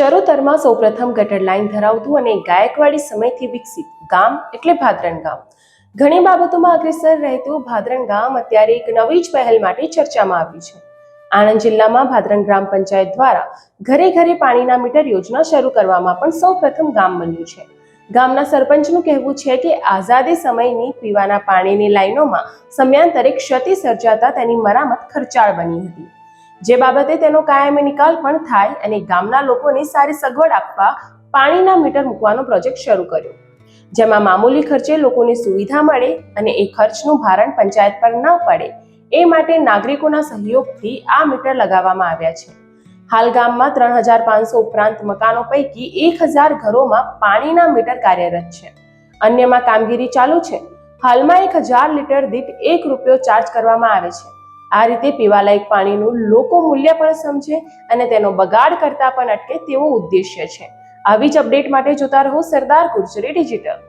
ચરોતરમાં સૌપ્રથમ ગટર લાઇન ધરાવતું અને ગાયકવાડી સમયથી વિકસિત ગામ એટલે ભાદરણ ગામ. ઘણી બાબતોમાં અગ્રેસર રહેતું ભાદરણ ગામ અત્યારે એક નવી જ પહેલ માટે ચર્ચામાં આવ્યું છે. આણંદ જિલ્લામાં ભાદરણ ગ્રામ પંચાયત દ્વારા ઘરે ઘરે પાણીના મીટર યોજના શરૂ કરવામાં પણ સૌપ્રથમ ગામ બન્યું છે. ગામના સરપંચનું કહેવું છે કે આઝાદી સમયની પીવાના પાણીની લાઈનોમાં સમયાંતરે ક્ષતિ સર્જાતા તેની મરામત ખર્ચાળ બની હતી. જે બાબતે તેનો કાયમી નિકાલ પણ થાય અને ગામના લોકોને સારી સગવડ આપવા પાણીના મીટર મૂકવાનો પ્રોજેક્ટ શરૂ કર્યો. જેમાં મામૂલી ખર્ચે લોકોને સુવિધા મળે અને એ ખર્ચનું ભારણ પંચાયત પર ન પડે, એ માટે નાગરિકોના સહયોગથી આ મીટર લગાવવામાં આવ્યા છે. હાલ ગામમાં ત્રણ હજાર પાંચસો ઉપરાંત મકાનો પૈકી એક હજાર ઘરોમાં પાણીના મીટર કાર્યરત છે. અન્યમાં કામગીરી ચાલુ છે. હાલમાં એક હજાર લીટર દીઠ એક રૂપિયો ચાર્જ કરવામાં આવે છે. આ રીતે પીવાલાયક પાણીનું લોકો મૂલ્ય પણ સમજે અને તેનો બગાડ કરતા પણ અટકે તેવો ઉદ્દેશ્ય છે. આવી જ અપડેટ માટે જોતા રહો સરદાર ગુર્જરી ડિજિટલ.